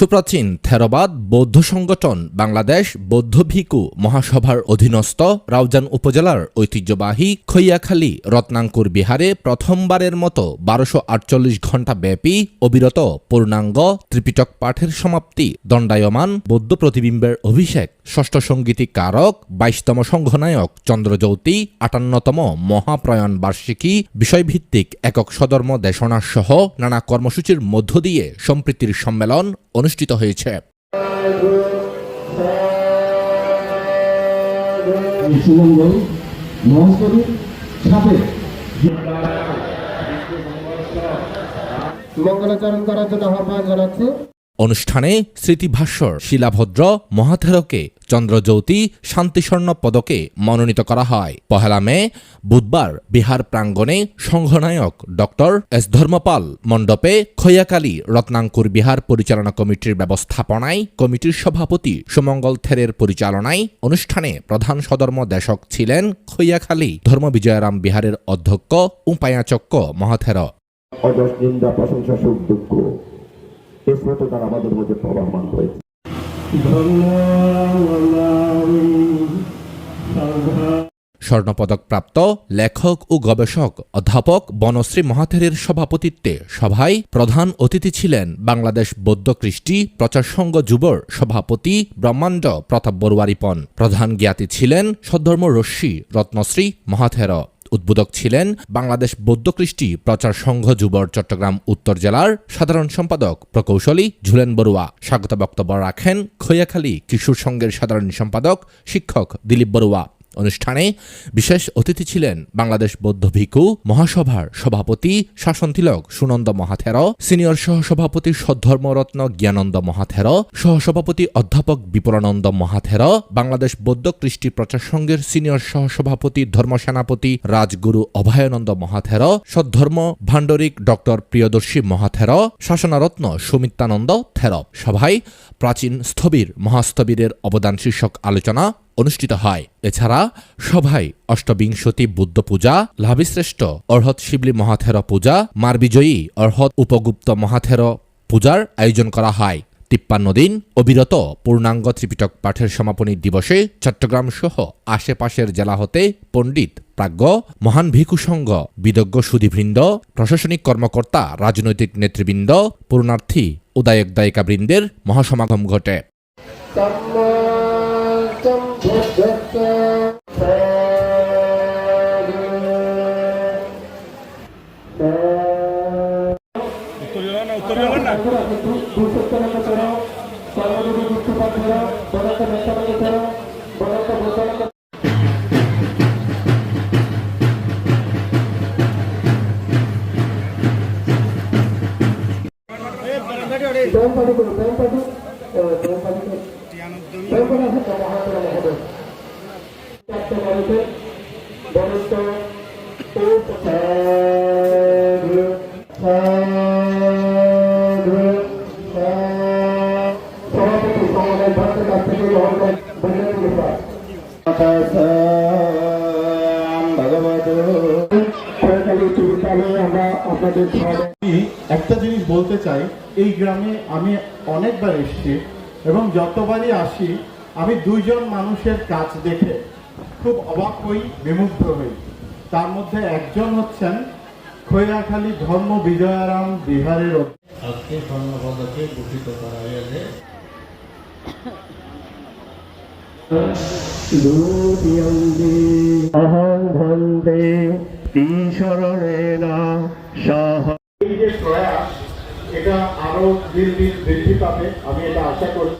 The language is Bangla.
সুপ্রাচীন থেরবাদ বৌদ্ধ সংগঠন বাংলাদেশ বৌদ্ধ ভিকু মহাসভার অধীনস্থ রাউজান উপজেলার ঐতিহ্যবাহী খৈয়াখালী রত্নাঙ্কুর বিহারে প্রথমবারের মতো বারোশো আটচল্লিশ ঘণ্টা ব্যাপী অবিরত পূর্ণাঙ্গ ত্রিপিটক পাঠের সমাপ্তি দণ্ডায়মান বৌদ্ধ প্রতিবিম্বের অভিষেক ষষ্ঠ সঙ্গীতিক কারক বাইশতম সংঘনায়ক চন্দ্রজ্যোতি আটান্নতম মহাপ্রয়াণ বার্ষিকী বিষয়ভিত্তিক একক সদর্ম দেশনা সহ নানা কর্মসূচির মধ্য দিয়ে সম্প্রীতির সম্মেলন অনুষ্ঠিত হয়েছে। সুমঙ্গল মহস্তরী সাপের মঙ্গলাচরণ করার জন্য আহ্বান জানাচ্ছি। অনুষ্ঠানে স্মৃতিভাষ্যর শিলাভদ্র মহাথেরকে চন্দ্রজ্যোতি শান্তিস্বর্ণ পদকে মনোনীত করা হয়। পহেলা মে, বুধবার বিহার প্রাঙ্গণে সংঘনায়ক ডক্টর এস ধর্মপাল মণ্ডপে খৈয়াকালী রত্নাঙ্কুর বিহার পরিচালনা কমিটির ব্যবস্থাপনায় কমিটির সভাপতি সুমঙ্গল থেরের পরিচালনায় অনুষ্ঠানে প্রধান সদর্ম দেশক ছিলেন খৈয়াখালী ধর্মবিজয়রাম বিহারের অধ্যক্ষ উপায়াচক্য মহাথের। অজস নিন্দা, প্রশংসা, সুখ, দুঃখ। এ স্রোত তার আমাদের মধ্যে প্রবাহমান হয়েছে। স্বর্ণপদকপ্রাপ্ত লেখক ও গবেষক অধ্যাপক বনশ্রী মহাথেরের সভাপতিত্বে সভায় প্রধান অতিথি ছিলেন বাংলাদেশ বৌদ্ধ কৃষ্টি প্রচার সংঘ যুবর সভাপতি ব্রহ্মাণ্ড প্রতাপ বড়ুয়ারিপন। প্রধান জ্ঞাতি ছিলেন সদ্ধর্ম রশ্মি রত্নশ্রী মহাথের। উদ্বোধক ছিলেন বাংলাদেশ বৌদ্ধ কৃষ্টি প্রচার সংঘ যুবর চট্টগ্রাম উত্তর জেলার সাধারণ সম্পাদক প্রকৌশলী ঝুলেন বড়ুয়া। স্বাগত বক্তব্য রাখেন খৈয়াখালী কিশোর সংঘের সাধারণ সম্পাদক শিক্ষক দিলীপ বড়ুয়া। অনুষ্ঠানে বিশেষ অতিথি ছিলেন বাংলাদেশ বৌদ্ধ ভিকু মহাসভার সভাপতি শাসন তিলক সুনন্দ মহাথের সিনিয়র সহসভাপতি সদ্ধর্মরত্ন জ্ঞানন্দ মহাথের সহসভাপতি অধ্যাপক বিপরানন্দ মহাথের বাংলাদেশ বৌদ্ধ কৃষ্টি প্রচার সংঘের সিনিয়র সহসভাপতি ধর্মসেনাপতি রাজগুরু অভয়ানন্দ মহাথের সদ্ধর্ম ভাণ্ডরিক ডক্টর প্রিয়দর্শী মহাথের শাসনারত্ন সুমিত্রানন্দ থের সভায় প্রাচীন স্থবির, মহাস্থবিরের অবদান শীর্ষক আলোচনা অনুষ্ঠিত হয়। এছাড়া সভায় অষ্টবিংশতি বুদ্ধ পূজা, লাভিশ্রেষ্ঠ অর্হৎ শিবলি মহাথের পূজা মার বিজয়ী অর্হৎ উপগুপ্ত মহাথের পূজার আয়োজন করা হয়। তিপ্পান্ন দিন অবিরত পূর্ণাঙ্গ ত্রিপিটক পাঠের সমাপনী দিবসে চট্টগ্রাম সহ আশেপাশের জেলা হতে পণ্ডিত, প্রাজ্ঞ, মহান ভিক্ষু সংঘ, বিদজ্ঞ সুধীবৃন্দ, প্রশাসনিক কর্মকর্তা, রাজনৈতিক নেতৃবৃন্দ পূর্ণার্থী উদায়ক দায়িকাবৃন্দের মহাসমাগম ঘটে। Don't panic, don't panic. একটা জিনিস বলতে চাই, এই গ্রামে আমি অনেকবার এসেছি এবং যতবারই আসি, আমি দুইজন মানুষের কাজ দেখে খুব অবাক হই বিমুগ্ধ হই তার মধ্যে একজন হচ্ছেন খৈরাখালী ধর্ম বিজয়ারাম বিহারের আজকে স্বর্ণপদকে ভূষিত করা হয়েছে অহং ভন্দে ঈশ্বরেণা সহ এই যে প্রয়াস এটা আরও দিন দিন বৃদ্ধি পাবে আমি এটা আশা করছি.